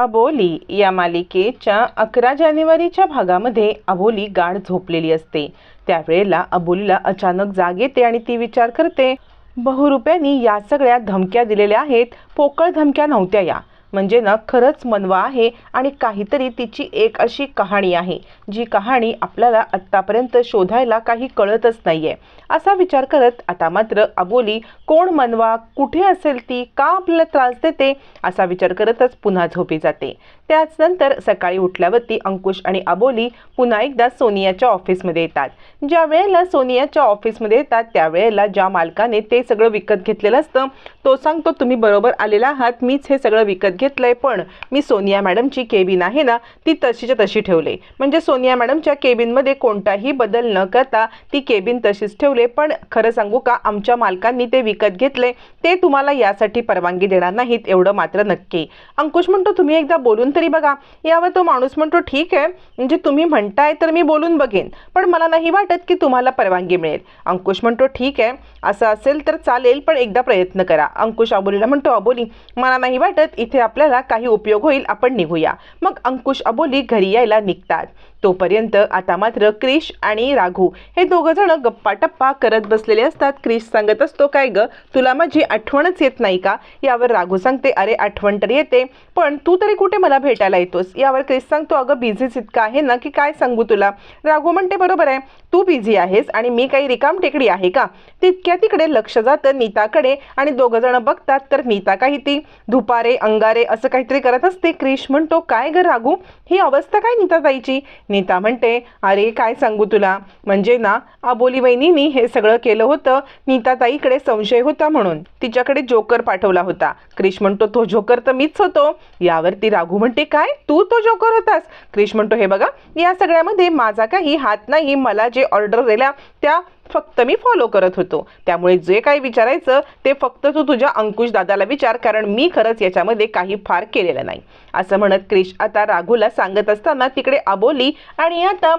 अबोली या मालिकेच्या अकरा जानेवारीच्या भागामध्ये अबोली गाढ झोपलेली असते. त्यावेळेला अबोलीला अचानक जाग येते आणि ती विचार करते बहुरुप्यांनी या सगळ्या धमक्या दिलेल्या आहेत पोकळ धमक्या नव्हत्या या. म्हणजे ना खरंच मनवा आहे आणि काहीतरी तिची एक अशी कहाणी आहे जी कहाणी आपल्याला आत्तापर्यंत शोधायला काही कळतच नाही आहे असा विचार करत आता मात्र अबोली कोण मनवा? कुठे असेल ती? का आपल्याला त्रास देते? असा विचार करतच पुन्हा झोपी जाते. त्याच नंतर सकाळी उठल्यावरती अंकुश आणि अबोली पुन्हा एकदा सोनियाच्या ऑफिसमध्ये येतात. ज्या वेळेला सोनियाच्या ऑफिसमध्ये येतात त्यावेळेला ज्या मालकाने ते सगळं विकत घेतलेलं असतं तो सांगतो तुम्ही बरोबर आलेला आहात मीच हे सगळं विकत घेतलंय पण मी सोनिया मॅडमची केबिन आहे ना ती तशीच्या तशी ठेवले. म्हणजे सोनिया मॅडमच्या केबिनमध्ये कोणताही बदल न करता ती केबिन तशीच ठेवले. पण खरं सांगू का आमच्या मालकांनी ते विकत घेतले ते तुम्हाला यासाठी परवानगी देणार नाहीत एवढं मात्र नक्की. अंकुश म्हणतो तुम्ही एकदा बोलून तरी बघा यावर तो माणूस म्हणतो ठीक आहे म्हणजे तुम्ही म्हणताय तर मी बोलून बघेन पण मला नाही वाटत की तुम्हाला परवानगी मिळेल. अंकुश म्हणतो ठीक आहे असं असेल तर चालेल पण एकदा प्रयत्न करा. अंकुश अबोलीला म्हणतो अबोली मला नाही वाटत इथे आपल्याला काही उपयोग होईल आपण निघूया. मग अंकुश अबोली घरी यायला निघतात. तोपर्यंत आता मात्र क्रिश आणि राघू हे दोघं जण गप्पा टप्पा करत बसलेले असतात. क्रिश सांगत असतो काय ग तुला माझी आठवणच येत नाही का? यावर राघू सांगते अरे आठवण तर येते पण तू तरी कुठे मला भेटायला येतोस. यावर क्रिस सांगतो अगं बिझीच इतकं आहे ना की काय सांगू तुला? राघू म्हणते बरोबर आहे. तू बिझी आहेस आणि मी काही रिकाम टेकडी आहे का? तितक्या तिकडे लक्ष जातं नीताकडे आणि दोघं जण बघतात तर नीता काही ती धुपारे अंगारे असं काहीतरी करत असते. क्रिश म्हणतो काय ग राघू? ही अवस्था काय नीताताईची? नीता म्हणते अरे काय सांगू तुला? म्हणजे ना अबोली वहिनीनी हे सगळं केलं होतं. नीताताईकडे संशय होता म्हणून. तिच्याकडे जोकर पाठवला होता. क्रिश म्हणतो तो जोकर तर मीच होतो. यावरती राघू म्हणते काय? तू तो जोकर होतास. क्रिश म्हणतो हे बघा या सगळ्यामध्ये माझा काही हात नाही. मला जे ऑर्डर दिल्या त्या फक्त मी फॉलो करत होतो. त्यामुळे जे काही विचारायचं ते फक्त तू तुझ्या अंकुश दादाला विचार कारण मी खरंच याच्यामध्ये काही फार केलेलं नाही. असं म्हणत क्रिश आता राघूला सांगत असताना तिकडे अबोली आणि आता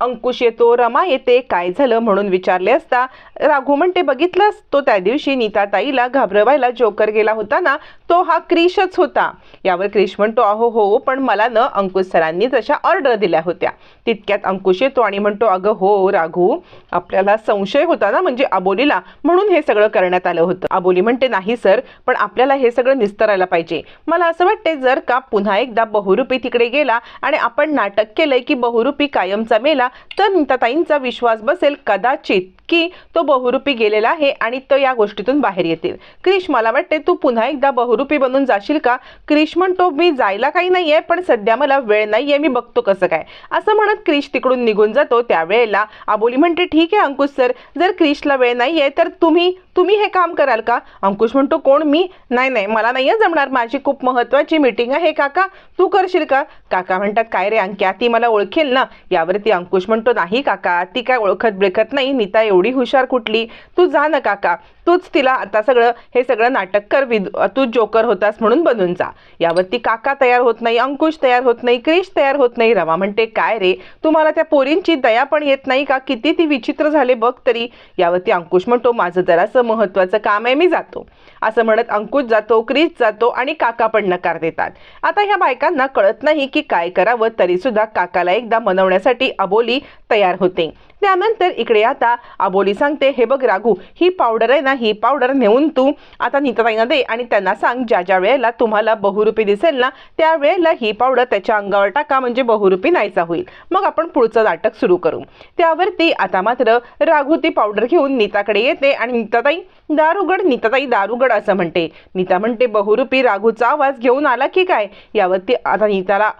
अंकुश येतो रमा येते काय झालं म्हणून विचारले असता. राघू म्हणते बघितलंस तो त्या दिवशी नीताताईला घाबरवायला जोकर गेला होता ना तो हा क्रिशच होता. यावर क्रिश म्हणतो अहो हो पण मला न अंकुश सरांनी तशा ऑर्डर दिल्या होत्या. तितक्यात अंकुश येतो आणि म्हणतो अगं हो राघू आपल्याला संशय होता ना म्हणजे अबोलीला म्हणून हे सगळं करण्यात आलं होतं. अबोली म्हणते नाही सर पण आपल्याला हे सगळं निस्तरायला पाहिजे. मला असं वाटते जर का पुन्हा एकदा बहुरूपी तिकडे गेला आणि आपण नाटक केलंय की बहुरूपी कायमचा मेला तर नीताताईंचा विश्वास बसेल कदाचित. की तो बहुरूपी गेलेला आहे आणि तो या गोष्टीतून बाहेर येतील. क्रिश मला वाटते तू पुन्हा एकदा बहुरूपी बनून जाशील का? क्रिश म्हणतो मी जायला काही नाहीये पण सध्या मला वेळ नाहीये मी बघतो कसं काय. असं म्हणत क्रिश तिकडून निघून जातो त्यावेळेला. आबोली म्हणते ठीक आहे अंकुश सर जर क्रिशला वेळ नाहीये तर तुम्ही तुम्ही हे काम कराल का? अंकुश म्हणतो कोण? मी? नाही नाही मला नाही आहे जमणार माझी खूप महत्त्वाची मीटिंग आहे काका. तू करशील का? काका म्हणतात काय रे अंक्या ती मला ओळखेल ना. यावरती अंकुश म्हणतो नाही काका ती काय ओळखत बिळखत नाही नीता एवढी हुशार कुठली? तू जा ना काका. तूच तिला आता सगळं हे सगळं नाटक कर विद तू जोकर होतास म्हणून बनून जा. यावरती काका तयार होत नाही अंकुश तयार होत नाही क्रिश तयार होत नाही रमा म्हणते काय रे? तुम्हाला त्या पोरींची दया पण येत नाही का? किती ती विचित्र झाले बघ तरी. यावरती अंकुश म्हणतो माझं जरासं महत्त्वाचं काम आहे मी जातो. असं म्हणत अंकुश जातो क्रिश जातो आणि काका पण नकार देतात. आता ह्या बायकांना कळत नाही की काय करावं तरी सुद्धा काकाला एकदा मनवण्यासाठी अबोली तयार होते. त्यानंतर इकडे आता अबोली सांगते हे बघ राघू ही पावडर आहे ना ही पावडर नेऊन तू आता नीताताईंना दे आणि त्यांना सांग ज्या ज्या वेळेला तुम्हाला बहुरूपी दिसेल ना त्यावेळेला ही पावडर त्याच्या अंगावर टाका म्हणजे बहुरूपी नाहीचा होईल. मग आपण पुढचं नाटक सुरू करू. त्यावरती आता मात्र राघू ती पावडर घेऊन नीताकडे येते आणि नीताताई दारुगड नीताताई दारुगड असं म्हणते. नीता म्हणते बहुरूपी राघूचा आवाज घेऊन आला की काय? यावरती आता नीताला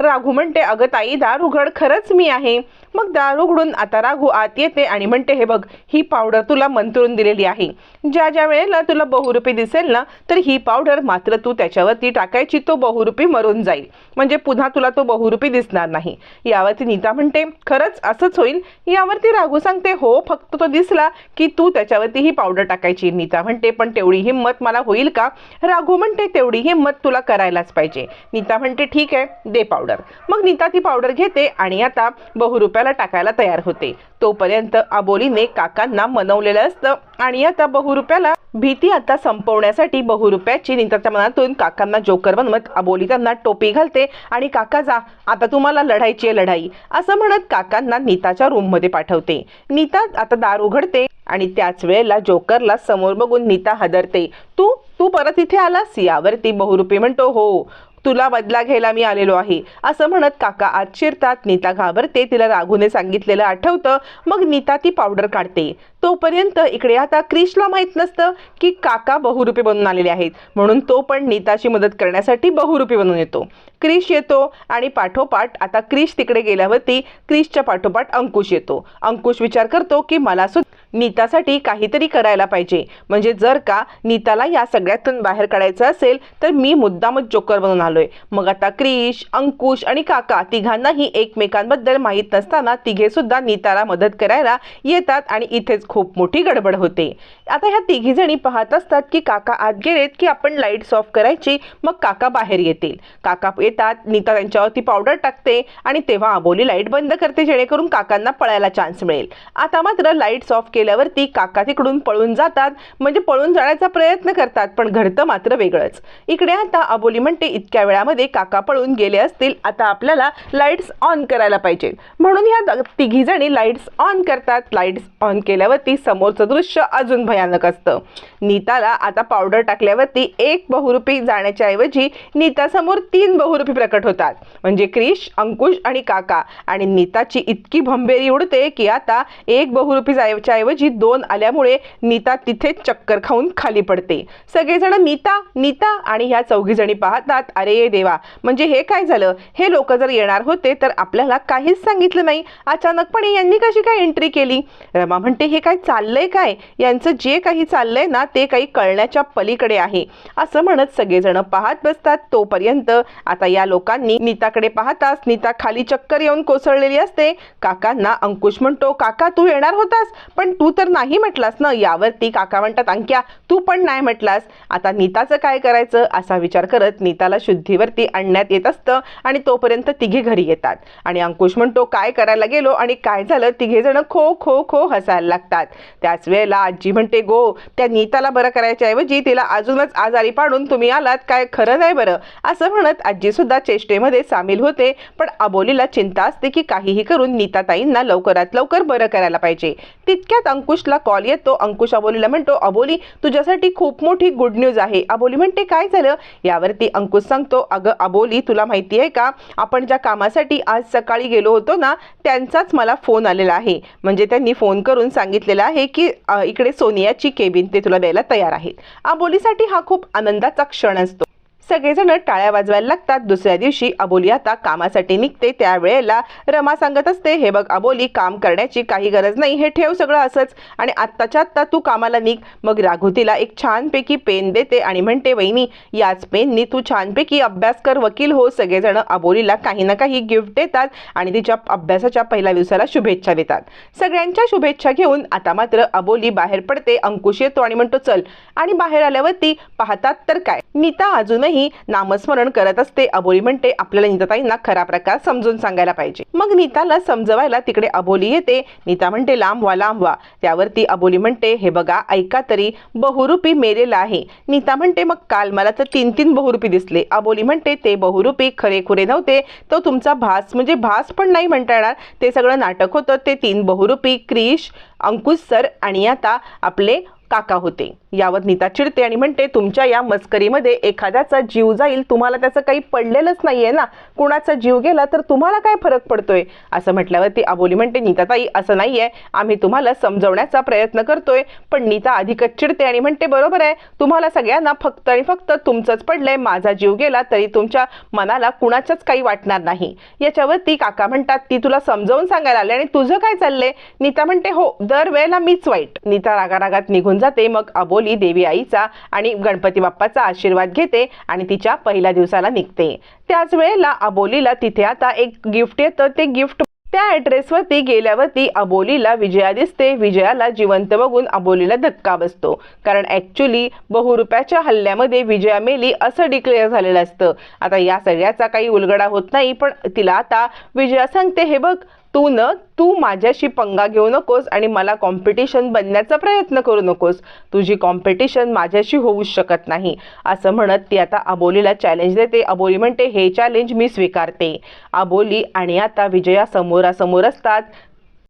राघू म्हणते अगं ताई दार उघड खरंच मी आहे. मग दार उघडून आता राघू आत येते आणि म्हणते हे बघ ही पावडर तुला मंत्रून दिलेली आहे. ज्या ज्या वेळेला तुला बहुरूपी दिसेल ना तर ही पावडर मात्र तू त्याच्यावरती टाकायची तो बहुरूपी मरून जाईल. म्हणजे पुन्हा तुला तो बहुरूपी दिसणार नाही. यावरती नीता म्हणते खरंच असंच होईल? यावरती राघू सांगते हो फक्त तो दिसला की तू त्याच्यावरती ही पावडर टाकायची. नीता म्हणते पण तेवढी हिंमत मला होईल का? राघू म्हणते तेवढी हिंमत तुला करायलाच पाहिजे. नीता म्हणते ठीक आहे दे पावडर. मग नीता ती पावडर घेते आणि आता बहुरुप्याला टाकायला तयार होते. तोपर्यंत अबोलीने काकांना मनवलेलं असतं. आणि आता बहुरुप्याला भीती आता संपवण्यासाठी बहुरुप्याची नीताच्या मनातून काकांना जोकर बनवत अबोली त्यांना टोपी घालते आणि काका जा आता तुम्हाला लढायची आहे लढाई. असं म्हणत काकांना नीताच्या रूममध्ये पाठवते. नीता आता दार उघडते आणि त्याच वेळेला जोकरला समोर बघून नीता हदरते. तू तू परत इथे आलास? यावरती बहुरूपी म्हणतो हो. तुला बदला घ्यायला मी आलेलो आहे. असं म्हणत काका आत शिरतात नीता घाबरते. तिला राघूने सांगितलेलं आठवतं. मग नीता ती पावडर काढते. तोपर्यंत इकडे आता क्रिशला माहीत नसतं की काका बहुरूपी बनून आलेले आहेत. म्हणून तो पण नीताची मदत करण्यासाठी बहुरूपी बनून येतो. क्रिश येतो आणि पाठोपाठ आता क्रिश तिकडे गेल्यावरती क्रिशच्या पाठोपाठ अंकुश येतो. अंकुश विचार करतो की मला सुद्धा नीतासाठी काहीतरी करायला पाहिजे. म्हणजे जर का नीताला या सगळ्यातून बाहेर काढायचं असेल तर मी मुद्दामच जोकर बनून आलोय. मग आता क्रिश अंकुश आणि काका तिघांनाही एकमेकांबद्दल माहीत नसताना तिघे सुद्धा नीताला मदत करायला येतात आणि इथेच खूप मोठी गडबड होते. आता ह्या तिघी जणी पाहत असतात की काका आत गेलेत की आपण लाईट्स ऑफ करायची मग काका बाहेर येतील. काका येतात नीता त्यांच्यावरती पावडर टाकते आणि तेव्हा आबोली लाइट बंद करते जेणेकरून काकांना पळायला चान्स मिळेल. आता मात्र लाईट्स ऑफ केल्यावरती काका तिकडून पळून जातात. म्हणजे पळून जाण्याचा प्रयत्न करतात पण घडतं मात्र वेगळंच. इकडे आता अबोली म्हणते इतक्या वेळामध्ये काका पळून गेले असतील आता आपल्याला लाईट्स ऑन करायला पाहिजे. म्हणून ह्या तिघी जणी लाईट्स ऑन करतात. लाईट्स ऑन केल्यावरती समोरचं दृश्य अजून भयानक असतं. नीताला आता पावडर टाकल्यावरती एक बहुरूपी जाण्याच्या ऐवजी नीतासमोर तीन बहुरूपी प्रकट होतात. म्हणजे क्रिश अंकुश आणि काका. आणि नीताची इतकी भंबेरी उडते की आता एक बहुरूपी जायच्या ऐवजी दोन आल्यामुळे नीता तिथेच चक्कर खाऊन खाली पडते. सगळेजण नीता नीता आणि ह्या चौघीजणी पाहतात अरे देवा म्हणजे हे काय झालं? हे लोक जर येणार होते तर आपल्याला काहीच सांगितलं नाही. अचानकपणे यांनी कशी काय एंट्री केली? रमा म्हणते हे काय चाललंय काय? यांचं जे काही चाललंय ना ते काही कळण्याच्या पलीकडे आहे. असं म्हणत सगळेजण पाहत बसतात. तोपर्यंत आता या लोकांनी नीताकडे पाहताच नीता खाली चक्कर येऊन कोसळलेली असते. काकांना अंकुश म्हणतो काका तू येणार होतास पण तू तू तर नाही म्हटलास ना यावरती काका म्हणतात अंक्या तू पण नाही म्हटलास. आता नीताचं काय करायचं असा विचार करत नीताला शुद्धीवरती आणण्यात येत असतं आणि तोपर्यंत तिघे घरी येतात. आणि अंकुश म्हणतो काय करायला गेलो आणि काय झालं? तिघे जण खो खो खो हसायला लागतात. त्याच वेळेला आजी म्हणते गो त्या नीताला बरं करायच्याऐवजी तिला अजूनच आजारी पाडून तुम्ही आलात काय खरं नाही बरं? असं म्हणत आजी सुद्धा चेष्टेमध्ये सामील होते पण अबोलीला चिंता असते की काहीही करून नीताताईंना लवकरात लवकर बरं करायला पाहिजे. तितक्यात अंकुशला कॉल येतो. अंकुश अबोलीला म्हणतो अबोली तुझ्यासाठी खूप मोठी गुड न्यूज आहे. अबोली म्हणते काय झालं? यावरती अंकुश सांगतो अगं अबोली तुला माहिती आहे का? आपण ज्या कामासाठी आज सकाळी गेलो होतो ना त्यांचाच मला फोन आलेला आहे. म्हणजे त्यांनी फोन करून सांगितलेलं आहे की इकडे सोनियाची केबिन ते तुला द्यायला तयार आहेत. अबोलीसाठी हा खूप आनंदाचा क्षण असतो. सगळेजण टाळ्या वाजवायला लागतात. दुसऱ्या दिवशी अबोली आता कामासाठी निघते. त्यावेळेला रमा सांगत असते हे बघ अबोली काम करण्याची काही गरज नाही. हे ठेव सगळं असंच. आणि आत्ताच्या आत्ता तू कामाला निघ. मग राघू तिला एक छानपैकी पेन देते आणि म्हणते वहिनी याच पेननी तू छानपैकी अभ्यास कर वकील हो. सगळेजण अबोलीला काही ना काही गिफ्ट देतात आणि तिच्या अभ्यासाच्या पहिल्या दिवसाला शुभेच्छा देतात. सगळ्यांच्या शुभेच्छा घेऊन आता मात्र अबोली बाहेर पडते. अंकुश येतो आणि म्हणतो चल. आणि बाहेर आल्यावरती पाहतात तर काय? नीता अजूनही नामस्मरण करत असते. अबोली म्हणते आपल्याला नीताताईंना खरा प्रकार समजून सांगायला पाहिजे. मग नीताला समजवायला तिकडे अबोली येते. नीता म्हणते लांब व्हा लांब व्हा. त्यावरती अबोली म्हणते हे बघा ऐका तरी बहुरूपी मेलेला आहे. नीता म्हणते मग काल मला तर तीन तीन बहुरूपी दिसले. अबोली म्हणते ते बहुरूपी खरेखुरे नव्हते. तो तुमचा भास म्हणजे भास पण नाही म्हणता येणार. ते सगळं नाटक होतं. ते तीन बहुरूपी क्रिश अंकुश सर आणि आता आपले काका होते. यावर नीता चिडते आणि म्हणते तुमच्या या मस्करीमध्ये एखाद्याचा जीव जाईल तुम्हाला त्याचं काही पडलेलंच नाहीये ना. कुणाचा जीव गेला तर तुम्हाला काय फरक पडतोय? असं म्हटल्यावरती अबोली म्हणते नीताताई असं नाहीये. आम्ही तुम्हाला समजवण्याचा प्रयत्न करतोय. पण नीता अधिकच चिडते आणि म्हणते बरोबर आहे. तुम्हाला सगळ्यांना फक्त आणि फक्त तुमचंच पडलंय. माझा जीव गेला तरी तुमच्या मनाला कुणाच्याच काही वाटणार नाही. याच्यावरती काका म्हणतात ती तुला समजावून सांगायला आले आणि तुझं काय चाललंय? नीता म्हणते हो दरवेळेला मीच वाईट. नीता रागारागात निघून जाते मग अबोली देवी आईचा आणि गणपती बाप्पाचा आशीर्वाद घेते आणि तिच्या पहिल्या दिवसाला निघते. त्याच वेळेला अबोलीला तिथे आता एक गिफ्ट येतं. ते गिफ्ट त्या ॲड्रेसवरती गेल्यावरती अबोलीला विजया दिसते. विजयाला जिवंत बघून अबोलीला धक्का बसतो. कारण ॲक्च्युली बहुरुप्याच्या हल्ल्यामध्ये विजया मेली असं डिक्लेअर झालेलं असतं. आता या सगळ्याचा काही उलगडा होत नाही पण तिला आता विजया सांगते हे बघ तू न तू माझ्याशी पंगा घेऊ नकोस आणि मला कॉम्पिटिशन बनण्याचा प्रयत्न करू नकोस. तुझी कॉम्पिटिशन माझ्याशी होऊच शकत नाही. असं म्हणत ती आता अबोलीला चॅलेंज देते. अबोली म्हणते हे चॅलेंज मी स्वीकारते. अबोली आणि आता विजया समोरासमोर असतात.